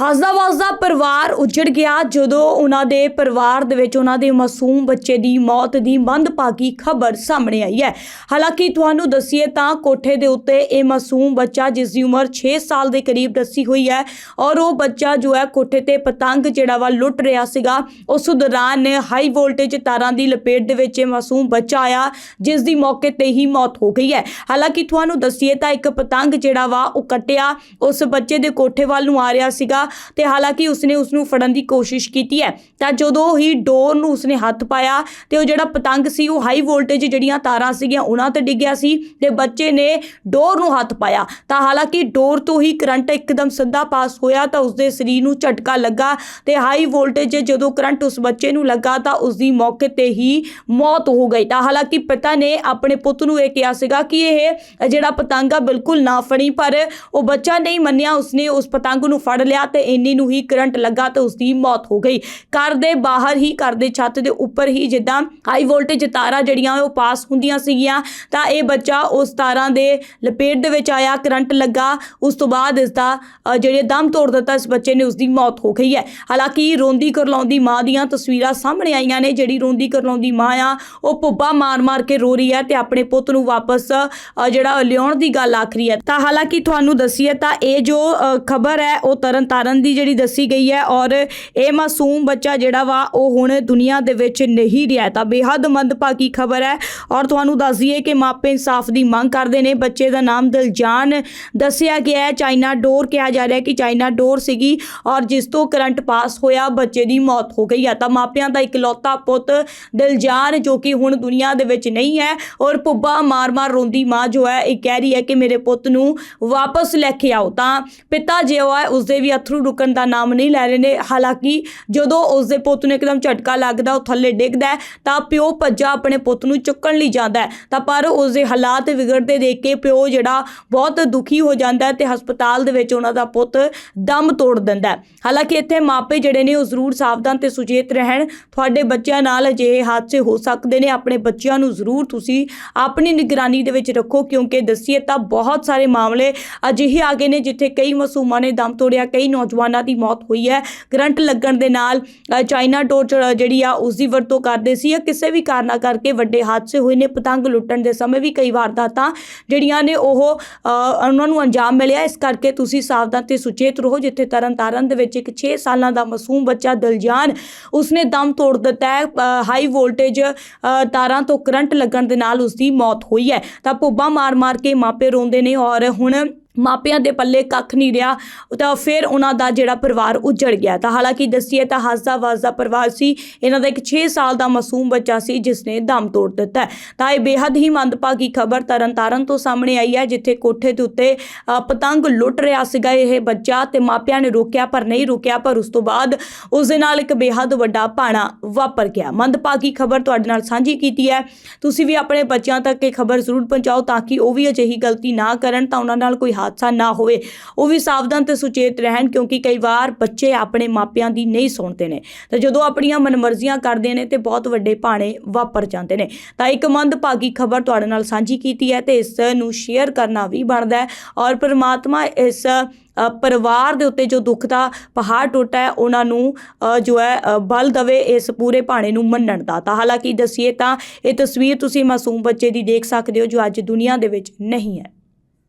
ਹਾਜ਼ਾ ਵਸਦਾ ਪਰਿਵਾਰ ਉਜੜ ਗਿਆ ਜਦੋਂ ਉਹਨਾਂ ਦੇ ਪਰਿਵਾਰ ਦੇ ਵਿੱਚ ਉਹਨਾਂ ਦੇ ਮਾਸੂਮ ਬੱਚੇ ਦੀ ਮੌਤ ਦੀ ਮੰਦਭਾਗੀ ਖਬਰ ਸਾਹਮਣੇ ਆਈ ਹੈ। ਹਾਲਾਂਕਿ ਤੁਹਾਨੂੰ ਦੱਸੀਏ ਤਾਂ ਕੋਠੇ ਦੇ ਉੱਤੇ ਇਹ ਮਾਸੂਮ ਬੱਚਾ ਜਿਸ ਦੀ ਉਮਰ 6 ਸਾਲ ਦੇ ਕਰੀਬ ਦੱਸੀ ਹੋਈ ਹੈ ਔਰ ਉਹ ਬੱਚਾ ਜੋ ਹੈ ਕੋਠੇ ਤੇ ਪਤੰਗ ਜਿਹੜਾ ਵਾ ਲੁੱਟ ਰਿਹਾ ਸੀਗਾ, ਉਸ ਦੌਰਾਨ ਹਾਈ ਵੋਲਟੇਜ ਤਾਰਾਂ ਦੀ ਲਪੇਟ ਦੇ ਵਿੱਚ ਇਹ ਮਾਸੂਮ ਬੱਚਾ ਆਇਆ, ਜਿਸ ਦੀ ਮੌਕੇ ਤੇ ਹੀ ਮੌਤ ਹੋ ਗਈ ਹੈ। ਹਾਲਾਂਕਿ ਤੁਹਾਨੂੰ ਦੱਸੀਏ ਤਾਂ ਇੱਕ ਪਤੰਗ ਜਿਹੜਾ ਵਾ ਉਹ ਕੱਟਿਆ, ਉਸ ਬੱਚੇ ਦੇ ਕੋਠੇ ਵੱਲ ਨੂੰ ਆ ਰਿਹਾ ਸੀਗਾ ਤੇ ਹਾਲਾਂਕਿ ਉਸਨੇ ਉਸ ਨੂੰ ਫੜਨ ਦੀ ਕੋਸ਼ਿਸ਼ ਕੀਤੀ ਹੈ। ਤਾਂ ਜਦੋਂ ਹੀ ਡੋਰ ਨੂੰ ਉਸਨੇ ਹੱਥ ਪਾਇਆ ਤੇ ਉਹ ਜਿਹੜਾ ਪਤੰਗ ਸੀ, ਉਹ ਹਾਈ ਵੋਲਟੇਜ ਜਿਹੜੀਆਂ ਤਾਰਾਂ ਸੀਗੀਆਂ, ਉਹਨਾਂ ਤੇ ਡਿੱਗਿਆ ਸੀ ਤੇ ਬੱਚੇ ਨੇ ਡੋਰ ਨੂੰ ਹੱਥ ਪਾਇਆ। ਤਾਂ ਹਾਲਾਂਕਿ ਡੋਰ ਤੋਂ ਹੀ ਕਰੰਟ ਇੱਕਦਮ ਸਿੱਧਾ ਪਾਸ ਹੋਇਆ ਤਾਂ ਉਸਦੇ ਸਰੀਰ ਨੂੰ ਝਟਕਾ ਲੱਗਾ ਤੇ ਹਾਈ ਵੋਲਟੇਜ ਜਦੋਂ ਕਰੰਟ ਉਸ ਬੱਚੇ ਨੂੰ ਲੱਗਾ ਤਾਂ ਉਸ ਦੀ ਮੌਕੇ ਤੇ ਹੀ ਮੌਤ ਹੋ ਗਈ। ਤਾਂ ਹਾਲਾਂਕਿ ਪਿਤਾ ਨੇ ਆਪਣੇ ਪੁੱਤ ਨੂੰ ਇਹ ਕਿਹਾ ਸੀਗਾ ਕਿ ਇਹ ਜਿਹੜਾ ਪਤੰਗ ਆ, ਬਿਲਕੁਲ ਨਾ ਫੜੀ, ਪਰ ਉਹ ਬੱਚਾ ਨਹੀਂ ਮੰਨਿਆ, ਉਸਨੇ ਉਸ ਪਤੰਗ ਨੂੰ ਫੜ ਲਿਆ ਤੇ ਇੰਨੀ ਨੂੰ ਹੀ ਕਰੰਟ ਲੱਗਾ ਤੇ ਉਸ ਦੀ ਮੌਤ ਹੋ ਗਈ। ਘਰ ਦੇ ਬਾਹਰ ਹੀ, ਘਰ ਦੇ ਛੱਤ ਦੇ ਉੱਪਰ ਹੀ ਜਿੱਦਾਂ ਹਾਈ ਵੋਲਟੇਜ ਤਾਰਾਂ ਜਿਹੜੀਆਂ ਉਹ ਪਾਸ ਹੁੰਦੀਆਂ ਸੀਗੀਆਂ, ਤਾਂ ਇਹ ਬੱਚਾ ਉਸ ਤਾਰਾਂ ਦੇ ਲਪੇਟ ਦੇ ਵਿੱਚ ਆਇਆ, ਕਰੰਟ ਲੱਗਾ। ਉਸ ਤੋਂ ਬਾਅਦ ਇਸ ਦਾ ਜਿਹੜੇ ਦਮ ਤੋੜ ਦਿੱਤਾ ਇਸ ਬੱਚੇ ਨੇ ਉਸ ਦੀ ਮੌਤ ਹੋ ਗਈ ਹੈ। ਹਾਲਾਂਕਿ ਰੋਂਦੀ ਕਰਲਾਉਂਦੀ ਮਾਂ ਦੀਆਂ ਤਸਵੀਰਾਂ ਸਾਹਮਣੇ ਆਈਆਂ ਨੇ, ਜਿਹੜੀ ਰੋਂਦੀ ਕਰਲਾਉਂਦੀ ਮਾਂ ਆ, ਉਹ ਪੁੱਬਾ ਮਾਰ-ਮਾਰ ਕੇ ਰੋ ਰਹੀ ਹੈ ਤੇ ਆਪਣੇ ਪੁੱਤ ਨੂੰ ਵਾਪਸ ਜਿਹੜਾ ਲਿਆਉਣ ਦੀ ਗੱਲ ਆਖਰੀ ਹੈ। ਤਾਂ ਹਾਲਾਂਕਿ ਤੁਹਾਨੂੰ ਦੱਸੀਏ, ਤਾਂ ਇਹ ਜੋ ਖਬਰ ਹੈ, ਉਹ ਤਰਨ ਤਾਰਨ ਦੀ ਜਿਹੜੀ ਦੱਸੀ ਗਈ ਹੈ ਔਰ ਇਹ ਮਾਸੂਮ ਬੱਚਾ ਜਿਹੜਾ ਵਾ, ਉਹ ਹੁਣ ਦੁਨੀਆ ਦੇ ਵਿੱਚ ਨਹੀਂ ਰਿਹਾ ਤਾਂ ਬੇਹੱਦ ਮੰਦਭਾਗੀ ਖਬਰ ਹੈ ਔਰ ਤੁਹਾਨੂੰ ਦੱਸ ਦਈਏ ਕਿ ਮਾਪੇ ਇਨਸਾਫ ਦੀ ਮੰਗ ਕਰਦੇ ਨੇ। ਬੱਚੇ ਦਾ ਨਾਮ ਦਿਲਜਾਨ ਦੱਸਿਆ ਗਿਆ ਹੈ। ਚਾਈਨਾ ਡੋਰ ਕਿਹਾ ਜਾ ਰਿਹਾ ਹੈ ਕਿ ਚਾਈਨਾ ਡੋਰ ਸੀਗੀ ਔਰ ਜਿਸ ਤੋਂ ਕਰੰਟ ਪਾਸ ਹੋਇਆ, ਬੱਚੇ ਦੀ ਮੌਤ ਹੋ ਗਈ ਹੈ। ਤਾਂ ਮਾਪਿਆਂ ਦਾ ਇਕਲੌਤਾ ਪੁੱਤ ਦਿਲਜਾਨ ਜੋ ਕਿ ਹੁਣ ਦੁਨੀਆ ਦੇ ਵਿੱਚ ਨਹੀਂ ਹੈ ਔਰ ਪੁੱਬਾ ਮਾਰ-ਮਾਰ ਰੋਂਦੀ ਮਾਂ ਜੋ ਹੈ, ਇਹ ਕਹਿ ਰਹੀ ਹੈ ਕਿ ਮੇਰੇ ਪੁੱਤ ਨੂੰ ਵਾਪਸ ਲੈ ਕੇ ਆਓ। ਤਾਂ ਪਿਤਾ ਜੋ ਹੈ, ਉਸਦੇ ਵੀ ਅਥਰੂ ਰੁਕਣ ਦਾ ਨਾਮ ਨਹੀਂ ਲੈ ਰਹੇ ਨੇ। ਹਾਲਾਂਕਿ ਜਦੋਂ ਉਸਦੇ ਪੁੱਤ ਨੂੰ ਇੱਕਦਮ ਝਟਕਾ ਲੱਗਦਾ, ਉਹ ਥੱਲੇ ਡਿੱਗਦਾ ਤਾਂ ਪਿਓ ਭੱਜਾ ਆਪਣੇ ਪੁੱਤ ਨੂੰ ਚੁੱਕਣ ਲਈ ਜਾਂਦਾ ਤਾਂ ਪਰ ਉਸਦੇ ਹਾਲਾਤ ਵਿਗੜਦੇ ਦੇਖ ਕੇ ਪਿਓ ਜਿਹੜਾ ਬਹੁਤ ਦੁਖੀ ਹੋ ਜਾਂਦਾ ਹੈ ਤੇ ਹਸਪਤਾਲ ਦੇ ਵਿੱਚ ਉਹਨਾਂ ਦਾ ਪੁੱਤ ਦਮ ਤੋੜ ਦਿੰਦਾ ਹਾਲਾਂਕਿ ਇੱਥੇ ਮਾਪੇ ਜਿਹੜੇ ਨੇ, ਉਹ ਜ਼ਰੂਰ ਸਾਵਧਾਨ ਤੇ ਸੁਚੇਤ ਰਹਿਣ। ਤੁਹਾਡੇ ਬੱਚਿਆਂ ਨਾਲ ਅਜਿਹੇ ਹਾਦਸੇ ਹੋ ਸਕਦੇ ਨੇ। ਆਪਣੇ ਬੱਚਿਆਂ ਨੂੰ ਜ਼ਰੂਰ ਤੁਸੀਂ ਆਪਣੀ ਨਿਗਰਾਨੀ ਦੇ ਵਿੱਚ ਰੱਖੋ, ਕਿਉਂਕਿ ਦੱਸੀਏ ਤਾਂ ਬਹੁਤ ਸਾਰੇ ਮਾਮਲੇ ਅਜਿਹੇ ਆ ਗਏ ਨੇ ਜਿੱਥੇ ਕਈ ਮਾਸੂਮਾਂ ਨੇ ਦਮ ਤੋੜਿਆ, ਕਈ ਨੌਜਵਾਨਾਂ ਦੀ ਮੌਤ ਹੋਈ ਹੈ। ਕਰੰਟ ਲੱਗਣ ਦੇ ਨਾਲ ਚਾਈਨਾ ਡੋਰ ਚ- ਜਿਹੜੀ ਆ, ਉਸ ਦੀ ਵਰਤੋਂ ਕਰਦੇ ਸੀ। ਜਾਂ ਕਿਸੇ ਵੀ ਕਾਰਨਾਂ ਕਰਕੇ ਵੱਡੇ ਹਾਦਸੇ ਹੋਏ ਨੇ। ਪਤੰਗ ਲੁੱਟਣ ਦੇ ਸਮੇਂ ਵੀ ਕਈ ਵਾਰਦਾਤਾਂ ਜਿਹੜੀਆਂ ਨੇ, ਉਹ ਉਹਨਾਂ ਨੂੰ ਅੰਜਾਮ ਮਿਲਿਆ। ਇਸ ਕਰਕੇ ਤੁਸੀਂ ਸਾਵਧਾਨ ਤੇ ਸੁਚੇਤ ਰਹੋ, ਜਿੱਥੇ ਤਰਨ ਤਾਰਨ ਦੇ ਵਿੱਚ ਇੱਕ 6 ਸਾਲਾਂ ਦਾ ਮਾਸੂਮ ਬੱਚਾ ਦਿਲਜਾਨ, ਉਸਨੇ ਦਮ ਤੋੜ ਦਿੱਤਾ ਹੈ। ਹਾਈ ਵੋਲਟੇਜ ਤਾਰਾਂ ਤੋਂ ਕਰੰਟ ਲੱਗਣ ਦੇ ਨਾਲ ਉਸ ਦੀ ਮੌਤ ਹੋਈ ਹੈ। ਤਾਂ ਪੁੱਬਾ ਮਾਰ-ਮਾਰ ਕੇ ਮਾਪੇ ਰੋਂਦੇ ਨੇ ਔਰ ਹੁਣ ਮਾਪਿਆਂ ਦੇ ਪੱਲੇ ਕੱਖ ਨਹੀਂ ਰਿਹਾ, ਤਾਂ ਫਿਰ ਉਹਨਾਂ ਦਾ ਜਿਹੜਾ ਪਰਿਵਾਰ ਉੱਜੜ ਗਿਆ। ਤਾਂ ਹਾਲਾਂਕਿ ਦੱਸੀਏ ਤਾਂ ਹੱਸਦਾ ਵਾਜ਼ਦਾ ਪਰਿਵਾਰ ਸੀ, ਇਹਨਾਂ ਦਾ ਇੱਕ 6 ਸਾਲ ਦਾ ਮਾਸੂਮ ਬੱਚਾ ਸੀ ਜਿਸ ਨੇ ਦਮ ਤੋੜ ਦਿੱਤਾ ਤਾਂ ਇਹ ਬੇਹੱਦ ਹੀ ਮੰਦਭਾਗੀ ਖਬਰ ਤਰਨਤਾਰਨ ਤੋਂ ਸਾਹਮਣੇ ਆਈ ਹੈ, ਜਿੱਥੇ ਕੋਠੇ ਦੇ ਉੱਤੇ ਪਤੰਗ ਲੁੱਟ ਰਿਹਾ ਸੀਗਾ ਇਹ ਬੱਚਾ ਤੇ ਮਾਪਿਆਂ ਨੇ ਰੋਕਿਆ ਪਰ ਨਹੀਂ ਰੋਕਿਆ, ਪਰ ਉਸ ਤੋਂ ਬਾਅਦ ਉਸ ਦੇ ਨਾਲ ਇੱਕ ਬੇਹੱਦ ਵੱਡਾ ਭਾਣਾ ਵਾਪਰ ਗਿਆ। ਮੰਦਭਾਗੀ ਖਬਰ ਤੁਹਾਡੇ ਨਾਲ ਸਾਂਝੀ ਕੀਤੀ ਹੈ। ਤੁਸੀਂ ਵੀ ਆਪਣੇ ਬੱਚਿਆਂ ਤੱਕ ਇਹ ਖਬਰ ਜ਼ਰੂਰ ਪਹੁੰਚਾਓ ਤਾਂ ਕਿ ਉਹ ਵੀ ਅਜਿਹੀ ਗਲਤੀ ਨਾ ਕਰਨ, ਤਾਂ ਉਹਨਾਂ ਨਾਲ ਕੋਈ ਹਾਦਸਾ ਨਾ ਹੋਵੇ। ਉਹ ਵੀ ਸਾਵਧਾਨ ਤੇ ਸੁਚੇਤ ਰਹਿਣ ਕਿਉਂਕਿ ਕਈ ਵਾਰ ਬੱਚੇ ਆਪਣੇ ਮਾਪਿਆਂ ਦੀ ਨਹੀਂ ਸੁਣਦੇ ਨੇ। ਤੇ ਜਦੋਂ ਆਪਣੀਆਂ ਮਨਮਰਜ਼ੀਆਂ ਕਰਦੇ ਨੇ ਤੇ ਬਹੁਤ ਵੱਡੇ ਭਾਣੇ ਵਾਪਰ ਜਾਂਦੇ ਨੇ। ਤਾਂ ਇੱਕ ਮੰਦਭਾਗੀ ਖਬਰ ਤੁਹਾਡੇ ਨਾਲ ਸਾਂਝੀ ਕੀਤੀ ਹੈ ਤੇ ਇਸ ਨੂੰ ਸ਼ੇਅਰ ਕਰਨਾ ਵੀ ਬਣਦਾ ਹੈ ਔਰ ਪਰਮਾਤਮਾ ਇਸ ਪਰਿਵਾਰ ਦੇ ਉੱਤੇ ਜੋ ਦੁੱਖ ਦਾ ਪਹਾੜ ਟੁੱਟਾ ਹੈ, ਉਹਨਾਂ ਨੂੰ ਜੋ ਹੈ ਬਲ ਦਵੇ ਇਸ ਪੂਰੇ ਭਾਣੇ ਨੂੰ ਮੰਨਣ ਦਾ। ਤਾਂ ਹਾਲਾਂਕਿ ਦੱਸੀਏ ਤਾਂ ਇਹ ਤਸਵੀਰ ਤੁਸੀਂ ਮਾਸੂਮ ਬੱਚੇ ਦੀ ਦੇਖ ਸਕਦੇ ਹੋ ਜੋ ਅੱਜ ਦੁਨੀਆ ਦੇ ਵਿੱਚ ਨਹੀਂ ਹੈ।